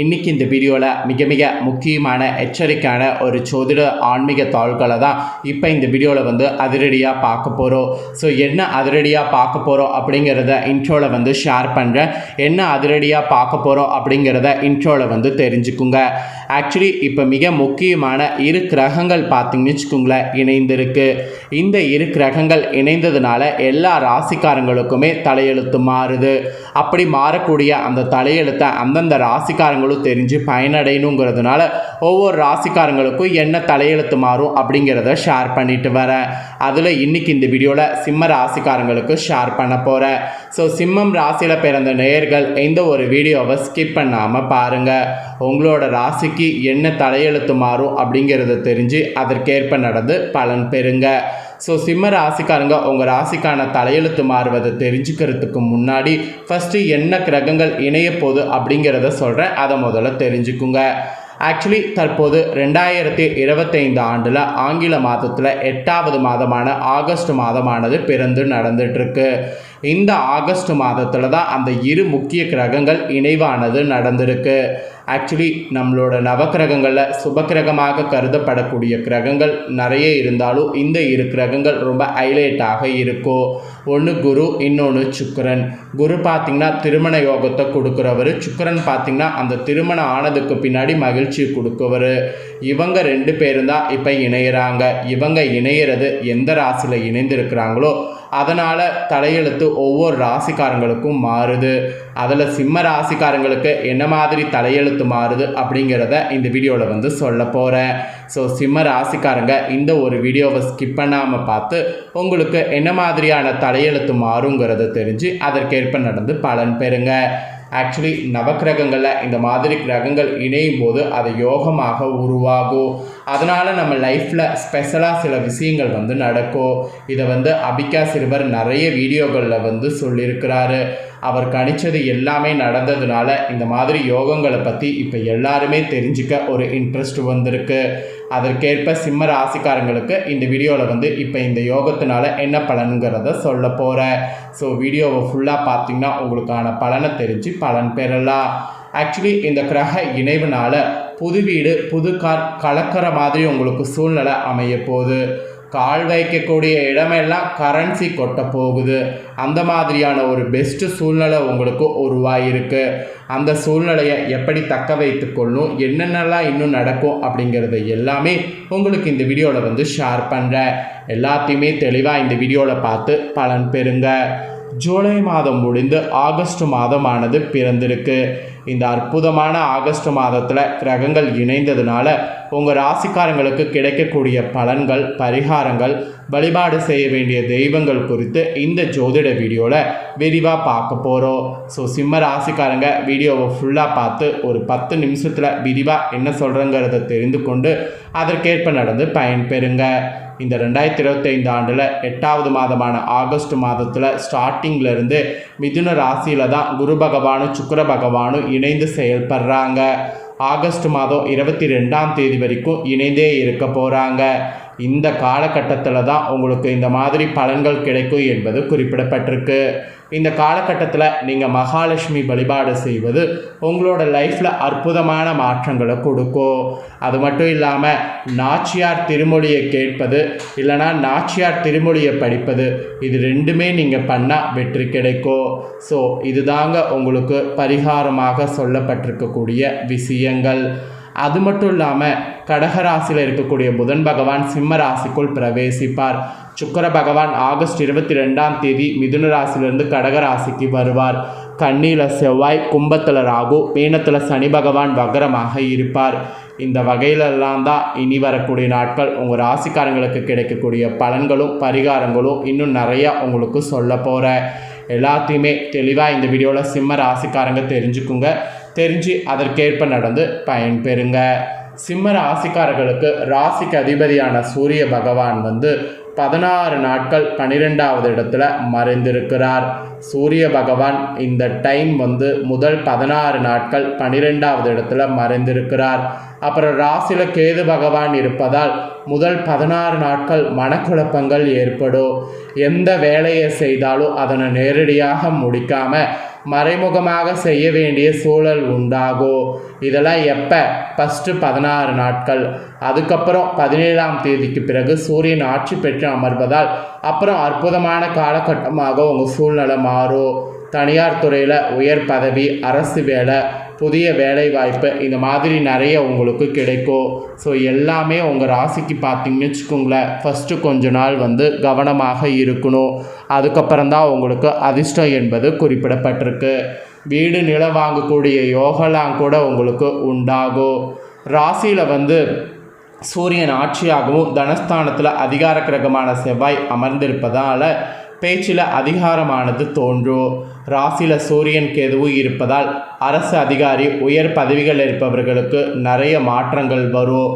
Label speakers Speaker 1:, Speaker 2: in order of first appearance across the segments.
Speaker 1: இன்னைக்கு இந்த வீடியோவில் மிக மிக முக்கியமான எச்சரிக்கையான ஒரு சோதிட ஆன்மீக தாள்களை தான் இப்போ இந்த வீடியோவில் வந்து அதிரடியாக பார்க்க போகிறோம் ஸோ என்ன அதிரடியாக பார்க்க போகிறோம் அப்படிங்கிறத இன்ட்ரோவில் வந்து ஷேர் பண்ணுறேன் என்ன அதிரடியாக பார்க்க போகிறோம் அப்படிங்கிறத இன்ட்ரோவில் வந்து தெரிஞ்சுக்குங்க. ஆக்சுவலி இப்போ மிக முக்கியமான இரு கிரகங்கள் பார்த்தீங்கன்னு வச்சுக்கோங்களேன் இணைந்திருக்கு. இந்த இரு கிரகங்கள் இணைந்ததுனால எல்லா ராசிக்காரங்களுக்குமே தலையெழுத்து மாறுது. அப்படி மாறக்கூடிய அந்த தலையெழுத்தை அந்தந்த ராசிக்காரங்களும் தெரிஞ்சு பயனடையணுங்கிறதுனால ஒவ்வொரு ராசிக்காரங்களுக்கும் என்ன தலையெழுத்து மாறும் அப்படிங்கிறத ஷேர் பண்ணிட்டு வரேன். அதில் இன்றைக்கி இந்த வீடியோவில் சிம்ம ராசிக்காரங்களுக்கு ஷேர் பண்ண போகிறேன் ஸோ சிம்மம் ராசியில் பிறந்த நேயர்கள் எந்த ஒரு வீடியோவை ஸ்கிப் பண்ணாமல் பாருங்கள் உங்களோட ராசிக்கு என்ன தலையெழுத்து மாறும் அப்படிங்கிறத தெரிஞ்சு அதற்கேற்ப நடந்து பலன் பெறுங்க. ஸோ சிம்ம ராசிக்காரங்க உங்கள் ராசிக்கான தலையெழுத்து மாறுவதை தெரிஞ்சுக்கிறதுக்கு முன்னாடி ஃபஸ்ட்டு என்ன கிரகங்கள் இணைய போகுது அப்படிங்கிறத சொல்கிறேன் அதை முதல்ல தெரிஞ்சுக்குங்க. ஆக்சுவலி தற்போது ரெண்டாயிரத்தி இருபத்தைந்து ஆண்டில் ஆங்கில மாதத்தில் எட்டாவது மாதமான ஆகஸ்ட் மாதமானது பிறந்து நடந்துட்டுருக்கு. இந்த ஆகஸ்ட் மாதத்தில் தான் அந்த இரு முக்கிய கிரகங்கள் இணைவானது நடந்திருக்கு. ஆக்சுவலி நம்மளோட நவக்கிரகங்களில் சுபக்கிரகமாக கருதப்படக்கூடிய கிரகங்கள் நிறைய இருந்தாலும் இந்த இரு கிரகங்கள் ரொம்ப ஹைலைட்டாக இருக்கும் ஒன்று குரு இன்னொன்று சுக்கரன். குரு பார்த்திங்கன்னா திருமண யோகத்தை கொடுக்குறவர். சுக்கரன் பார்த்திங்கன்னா அந்த திருமணம் ஆனதுக்கு பின்னாடி மகிழ்ச்சி கொடுக்குவர். இவங்க ரெண்டு பேரும் தான் இப்போ இணையிறாங்க. இவங்க இணையிறது எந்த ராசியில் இணைந்திருக்கிறாங்களோ அதனால் தலையெழுத்து ஒவ்வொரு ராசிக்காரங்களுக்கும் மாறுது. அதில் சிம்ம ராசிக்காரங்களுக்கு என்ன மாதிரி தலையெழுத்து மாறுது அப்படிங்கிறத இந்த வீடியோவில் வந்து சொல்ல போகிறேன் ஸோ சிம்ம ராசிக்காரங்க இந்த ஒரு வீடியோவை ஸ்கிப் பண்ணாமல் பார்த்து உங்களுக்கு என்ன மாதிரியான தலையெழுத்து மாறுங்கிறத தெரிஞ்சு அதற்கேற்ப நடந்து பலன் பெறுங்க. ஆக்சுவலி நவக்கிரகங்களில் இந்த மாதிரி கிரகங்கள் இணையும் போது அது யோகமாக உருவாகும் அதனால் நம்ம லைஃப்பில் ஸ்பெஷலாக சில விஷயங்கள் வந்து நடக்கும் இதை வந்து அபிகா சிறுவர் நிறைய வீடியோகளில் வந்து சொல்லியிருக்கிறாரு. அவர் கணிச்சது எல்லாமே நடந்ததுனால இந்த மாதிரி யோகங்களை பற்றி இப்போ எல்லாருமே தெரிஞ்சுக்க ஒரு இன்ட்ரெஸ்ட் வந்திருக்கு. அதற்கேற்ப சிம்ம ராசிக்காரங்களுக்கு இந்த வீடியோவில் வந்து இப்போ இந்த யோகத்தினால என்ன பலனுங்கிறத சொல்ல போகிறேன் ஸோ வீடியோவை ஃபுல்லாக பார்த்தீங்கன்னா உங்களுக்கான பலனை தெரிஞ்சு பலன் பெறலாம். ஆக்சுவலி இந்த கிரக இணைவுனால புது வீடு புது கார் கலக்கிற மாதிரி உங்களுக்கு சூழ்நிலை அமைய போகுது கால் வைக்கக்கூடிய இடமெல்லாம் கரன்சி கொட்ட போகுது அந்த மாதிரியான ஒரு பெஸ்ட்டு சூழ்நிலை உங்களுக்கு உருவாயிருக்கு. அந்த சூழ்நிலையை எப்படி தக்க வைத்துக்கொள்ளும் என்னென்னலாம் இன்னும் நடக்கும் அப்படிங்கிறத எல்லாமே உங்களுக்கு இந்த வீடியோவில் வந்து ஷேர் பண்ணுறேன் எல்லாத்தையுமே தெளிவாக இந்த வீடியோவில் பார்த்து பலன் பெறுங்க. ஜூலை மாதம் முடிந்து ஆகஸ்ட் மாதமானது பிறந்திருக்கு. இந்த அற்புதமான ஆகஸ்ட் மாதத்தில் கிரகங்கள் இணைந்ததுனால உங்கள் ராசிக்காரங்களுக்கு கிடைக்கக்கூடிய பலன்கள் பரிகாரங்கள் வழிபாடு செய்ய வேண்டிய தெய்வங்கள் குறித்து இந்த ஜோதிட வீடியோவில் விரிவாக பார்க்க போகிறோம் ஸோ சிம்ம ராசிக்காரங்க வீடியோவை ஃபுல்லாக பார்த்து ஒரு பத்து நிமிஷத்தில் விரிவாக என்ன சொல்கிறேங்கிறத தெரிந்து கொண்டு அதற்கேற்ப நடந்து பயன்பெறுங்க. இந்த ரெண்டாயிரத்தி இருபத்தைந்து ஆண்டில் எட்டாவது மாதமான ஆகஸ்ட் மாதத்தில் ஸ்டார்டிங்கில் மிதுன ராசியில் தான் குரு பகவானும் சுக்கர பகவானும் இணைந்து செயல்படுறாங்க. ஆகஸ்ட் மாதம் இருபத்தி ரெண்டாம் தேதி வரைக்கும் இணைந்தே இருக்க போகிறாங்க இந்த காலகட்டத்தில் தான் உங்களுக்கு இந்த மாதிரி பலன்கள் கிடைக்கும் என்பது குறிப்பிடப்பட்டிருக்கு. இந்த காலகட்டத்தில் நீங்கள் மகாலட்சுமி வழிபாடு செய்வது உங்களோட லைஃப்பில் அற்புதமான மாற்றங்களை கொடுக்கும். அது மட்டும் இல்லாமல் நாச்சியார் திருமொழியை கேட்பது இல்லைனா நாச்சியார் திருமொழியை படிப்பது இது ரெண்டுமே நீங்கள் பண்ணால் வெற்றி கிடைக்கும். ஸோ இதுதாங்க உங்களுக்கு பரிகாரமாக சொல்லப்பட்டிருக்கக்கூடிய விஷயங்கள். அது மட்டும் இல்லாமல் கடகராசியில் இருக்கக்கூடிய புதன் பகவான் சிம்ம ராசிக்குள் பிரவேசிப்பார். சுக்கர பகவான் ஆகஸ்ட் இருபத்தி ரெண்டாம் தேதி மிதுன ராசியிலிருந்து கடக ராசிக்கு வருவார். கண்ணியில் செவ்வாய் கும்பத்தில் ராகு மீனத்தில் சனி பகவான் வக்கரமாக இருப்பார். இந்த வகையிலெல்லாம் தான் இனி வரக்கூடிய நாட்கள் உங்கள் ராசிக்காரங்களுக்கு கிடைக்கக்கூடிய பலன்களும் பரிகாரங்களும் இன்னும் நிறையா உங்களுக்கு சொல்ல போகிறேன் எல்லாத்தையுமே தெளிவாக இந்த வீடியோவில் சிம்ம ராசிக்காரங்க தெரிஞ்சுக்குங்க. தெரிஞ்சு அதற்கேற்ப நடந்து பயன்பெறுங்க. சிம்ம ராசிக்காரர்களுக்கு ராசிக்கு அதிபதியான சூரிய பகவான் வந்து பதினாறு நாட்கள் பன்னிரெண்டாவது இடத்துல மறைந்திருக்கிறார். சூரிய பகவான் இந்த டைம் வந்து முதல் பதினாறு நாட்கள் பன்னிரெண்டாவது இடத்துல மறைந்திருக்கிறார். அப்புறம் ராசியில் கேது பகவான் இருப்பதால் முதல் பதினாறு நாட்கள் மனக்குழப்பங்கள் ஏற்படும். எந்த வேலையை செய்தாலும் அதனை நேரடியாக முடிக்காமல் மறைமுகமாக செய்ய வேண்டிய சூழல் உண்டாகும் இதெல்லாம் எப்போ? ஃபஸ்ட்டு பதினாறு நாட்கள். அதுக்கப்புறம் பதினேழாம் தேதிக்கு பிறகு சூரியன் ஆட்சி பெற்று அமர்வதால் அப்புறம் அற்புதமான காலகட்டமாக உங்கள் சூழ்நிலை மாறும். தனியார் துறையில் உயர் பதவி அரசு வேலை புதிய வேலை வாய்ப்பு இந்த மாதிரி நிறைய உங்களுக்கு கிடைக்கும். ஸோ எல்லாமே உங்கள் ராசிக்கு பார்த்தீங்கன்னு வச்சுக்கோங்களேன். ஃபஸ்ட்டு கொஞ்ச நாள் வந்து கவனமாக இருக்கணும். அதுக்கப்புறம் தான் உங்களுக்கு அதிர்ஷ்டம் என்பது குறிப்பிடப்பட்டிருக்கு. வீடு நிலம் வாங்கக்கூடிய யோகலாம் கூட உங்களுக்கு உண்டாகும். ராசியில் வந்து சூரியன் ஆட்சியாகவும் தனஸ்தானத்தில் அதிகார கிரகமான செவ்வாய் அமர்ந்திருப்பதால் பேச்சில் அதிகாரமானது தோன்றும் ராசியில் சூரியன் கெதுவு இருப்பதால் அரசு அதிகாரி உயர் பதவிகள் இருப்பவர்களுக்கு நிறைய மாற்றங்கள் வரும்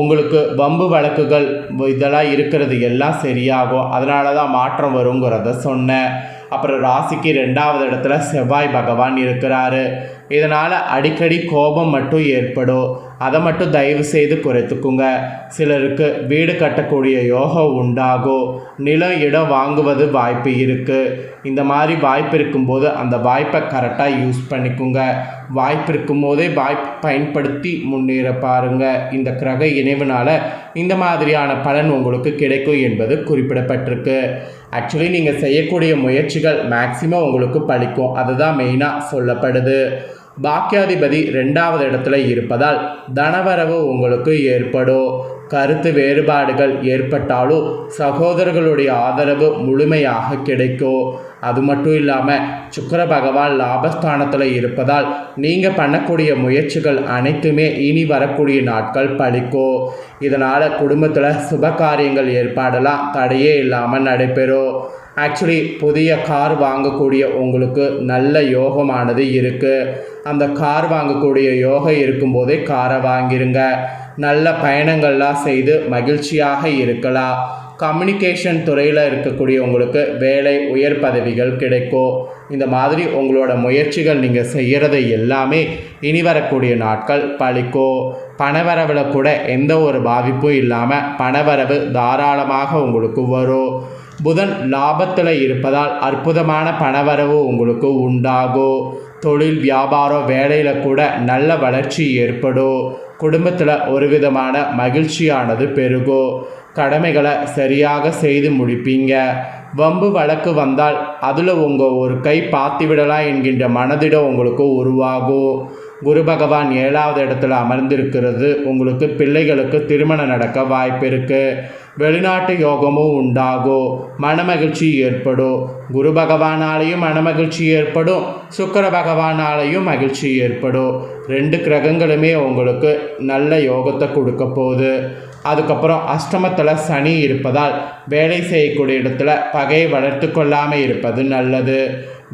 Speaker 1: உங்களுக்கு வம்பு வழக்குகள் இதெல்லாம் இருக்கிறது எல்லாம் சரியாகும் அதனால தான் மாற்றம் வருங்கிறத சொன்னேன். அப்புறம் ராசிக்கு ரெண்டாவது இடத்துல செவ்வாய் பகவான் இருக்கிறாரு. இதனால் அடிக்கடி கோபம் மட்டும் ஏற்படும். அதை மட்டும் தயவு செய்து குறைத்துக்குங்க. சிலருக்கு வீடு கட்டக்கூடிய யோகம் உண்டாகும் நிலம் இடம் வாங்குவது வாய்ப்பு இருக்குது இந்த மாதிரி வாய்ப்பு இருக்கும்போது அந்த வாய்ப்பை கரெக்டாக யூஸ் பண்ணிக்கோங்க. வாய்ப்பு இருக்கும்போதே வாய்ப்பு பயன்படுத்தி முன்னேற பாருங்க. இந்த கிரக இணைவுனால இந்த மாதிரியான பலன் உங்களுக்கு கிடைக்கும் என்பது குறிப்பிடப்பட்டிருக்கு. ஆக்சுவலி நீங்கள் செய்யக்கூடிய முயற்சிகள் மேக்சிமம் உங்களுக்கு பழிக்கும் அதுதான் மெயினாக சொல்லப்படுது. பாக்கியாதிபதி ரெண்டாவது இடத்துல இருப்பதால் தனவரவு உங்களுக்கு ஏற்படும் கருத்து வேறுபாடுகள் ஏற்பட்டாலும் சகோதரர்களுடைய ஆதரவு முழுமையாக கிடைக்கும் அது மட்டும் இல்லாமல் சுக்கர பகவான் லாபஸ்தானத்தில் இருப்பதால் நீங்கள் பண்ணக்கூடிய முயற்சிகள் அனைத்துமே இனி வரக்கூடிய நாட்கள் பழிக்கும் இதனால் குடும்பத்தில் சுப காரியங்கள் ஏற்பாடெல்லாம் தடையே இல்லாமல் நடைபெறும் ஆக்சுவலி புதிய கார் வாங்கக்கூடிய உங்களுக்கு நல்ல யோகமானது இருக்குது அந்த கார் வாங்கக்கூடிய யோகம் இருக்கும்போதே காரை வாங்கிருங்க. நல்ல பயணங்கள்லாம் செய்து மகிழ்ச்சியாக இருக்கலாம். கம்யூனிகேஷன் துறையில் இருக்கக்கூடிய உங்களுக்கு வேலை உயர் பதவிகள் கிடைக்கும் இந்த மாதிரி உங்களோட முயற்சிகள் நீங்கள் செய்கிறத எல்லாமே இனி வரக்கூடிய நாட்கள். பழிக்கும் பணவரவில் கூட எந்த ஒரு பாதிப்பும் இல்லாமல் பணவரவு தாராளமாக உங்களுக்கு வரும். புதன் லாபத்தில் இருப்பதால் அற்புதமான பணவரவு உங்களுக்கு உண்டாகும் தொழில் வியாபாரம் வேலையில் கூட நல்ல வளர்ச்சி ஏற்படும். குடும்பத்தில் ஒரு விதமான மகிழ்ச்சியானது பெருகும் கடமைகளை சரியாக செய்து முடிப்பீங்க. வம்பு வழக்கு வந்தால் அதில் உங்கள் ஒரு கை பார்த்து விடலாம் என்கின்ற மனதிடம் உங்களுக்கு உருவாகும். குரு பகவான் ஏழாவது இடத்துல அமர்ந்திருக்கிறது. உங்களுக்கு பிள்ளைகளுக்கு திருமணம் நடக்க வாய்ப்பு இருக்குது வெளிநாட்டு யோகமும் உண்டாகும். மனமகிழ்ச்சி ஏற்படும். குரு பகவானாலேயும் மனமகிழ்ச்சி ஏற்படும். சுக்கர பகவானாலேயும் மகிழ்ச்சி ஏற்படும். ரெண்டு கிரகங்களுமே உங்களுக்கு நல்ல யோகத்தை கொடுக்க போகுது. அதுக்கப்புறம் அஷ்டமத்தில் சனி இருப்பதால் வேலை செய்யக்கூடிய இடத்துல பகையை வளர்த்து கொள்ளாமல் இருப்பது நல்லது.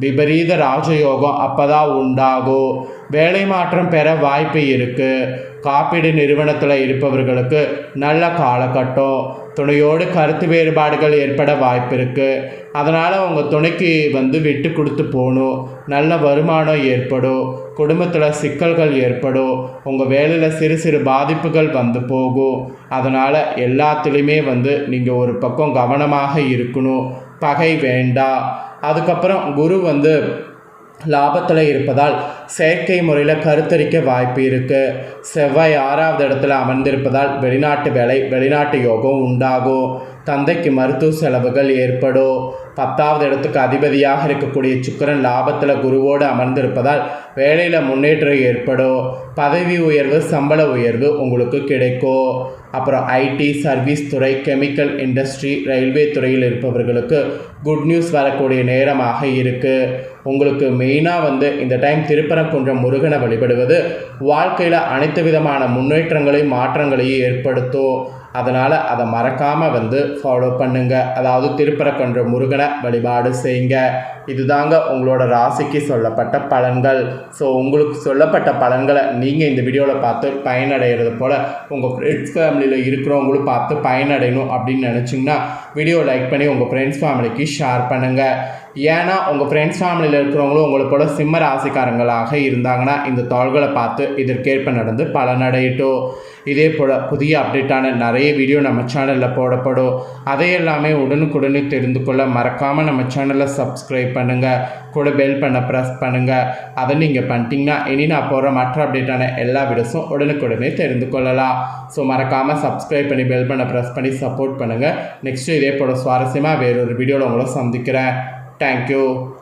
Speaker 1: விபரீத ராஜயோகம் அப்போதான் உண்டாகும். வேலை மாற்றம் பெற வாய்ப்பு இருக்குது காப்பீடு நிறுவனத்தில் இருப்பவர்களுக்கு நல்ல காலகட்டம். துணையோடு கருத்து வேறுபாடுகள் ஏற்பட வாய்ப்பு இருக்குது அதனால் உங்கள் துணைக்கு வந்து விட்டு கொடுத்து போகணும். நல்ல வருமானம் ஏற்படும். குடும்பத்தில் சிக்கல்கள் ஏற்படும். உங்கள் வேலையில் சிறு சிறு பாதிப்புகள் வந்து போகும். அதனால் எல்லாத்துலேயுமே வந்து நீங்கள் ஒரு பக்கம் கவனமாக இருக்கணும். பகை வேண்டாம் அதுக்கப்புறம் குரு வந்து லாபத்தில் இருப்பதால் செயற்கை முறையில் கருத்தரிக்க வாய்ப்பு இருக்குது செவ்வாய் ஆறாவது இடத்துல அமர்ந்திருப்பதால் வெளிநாட்டு வேலை வெளிநாட்டு யோகம் உண்டாகும். தந்தைக்கு மருத்துவ செலவுகள் ஏற்படும் பத்தாவது இடத்துக்கு அதிபதியாக இருக்கக்கூடிய சுக்கரன் லாபத்தில் குருவோடு அமர்ந்திருப்பதால் வேலையில் முன்னேற்றம் ஏற்படும் பதவி உயர்வு சம்பள உயர்வு உங்களுக்கு கிடைக்கும் அப்புறம் ஐடி சர்வீஸ் துறை கெமிக்கல் இண்டஸ்ட்ரி ரயில்வே துறையில் இருப்பவர்களுக்கு குட் நியூஸ் வரக்கூடிய நேரமாக இருக்குது உங்களுக்கு மெயினாக வந்து இந்த டைம் திருப்பரங்குன்றம் முருகனை வழிபடுவது வாழ்க்கையில் அனைத்து விதமான முன்னேற்றங்களையும் மாற்றங்களையும் ஏற்படுத்தும். அதனால் அதை மறக்காமல் வந்து ஃபாலோ பண்ணுங்கள் அதாவது திருப்பரங்குன்ற முருகனை வழிபாடு செய்யுங்க. இதுதாங்க உங்களோட ராசிக்கு சொல்லப்பட்ட பலன்கள். ஸோ உங்களுக்கு சொல்லப்பட்ட பலன்களை நீங்கள் இந்த வீடியோவில் பார்த்து பயனடைகிறது போல் உங்கள் ஃப்ரெண்ட்ஸ் ஃபேமிலியில் இருக்கிறவங்களும் பார்த்து பயனடையணும் அப்படின்னு நினச்சிங்கன்னா வீடியோ லைக் பண்ணி உங்கள் ஃப்ரெண்ட்ஸ் ஃபேமிலிக்கு ஷேர் பண்ணுங்கள் ஏன்னா உங்கள் ஃப்ரெண்ட்ஸ் ஃபேமிலியில் இருக்கிறவங்களும் உங்களை போல சிம்ம ராசிக்காரங்களாக இருந்தாங்கன்னா இந்த தாள்களை பார்த்து இதற்கேற்ப நடந்து பலனடையட்டும். இதே போல் புதிய அப்டேட்டான நிறைய வீடியோ நம்ம சேனலில் போடப்படும். அதையெல்லாமே உடனுக்குடனே தெரிந்து கொள்ள மறக்காமல் நம்ம சேனலை சப்ஸ்கிரைப் பண்ணுங்கள் கூட பெல் பண்ண ப்ரெஸ் பண்ணுங்கள் அதை நீங்கள் பண்ணிட்டீங்கன்னா இனி நான் போடுற மற்ற அப்டேட்டான எல்லா வீடியோஸும் உடனுக்குடனே தெரிந்து கொள்ளலாம். ஸோ மறக்காமல் சப்ஸ்கிரைப் பண்ணி பெல் பண்ண ப்ரெஸ் பண்ணி சப்போர்ட் பண்ணுங்கள் நெக்ஸ்ட்டு இதே போல் சுவாரஸ்யமாக வேறொரு வீடியோவில் உங்களை சந்திக்கிறேன். Thank you.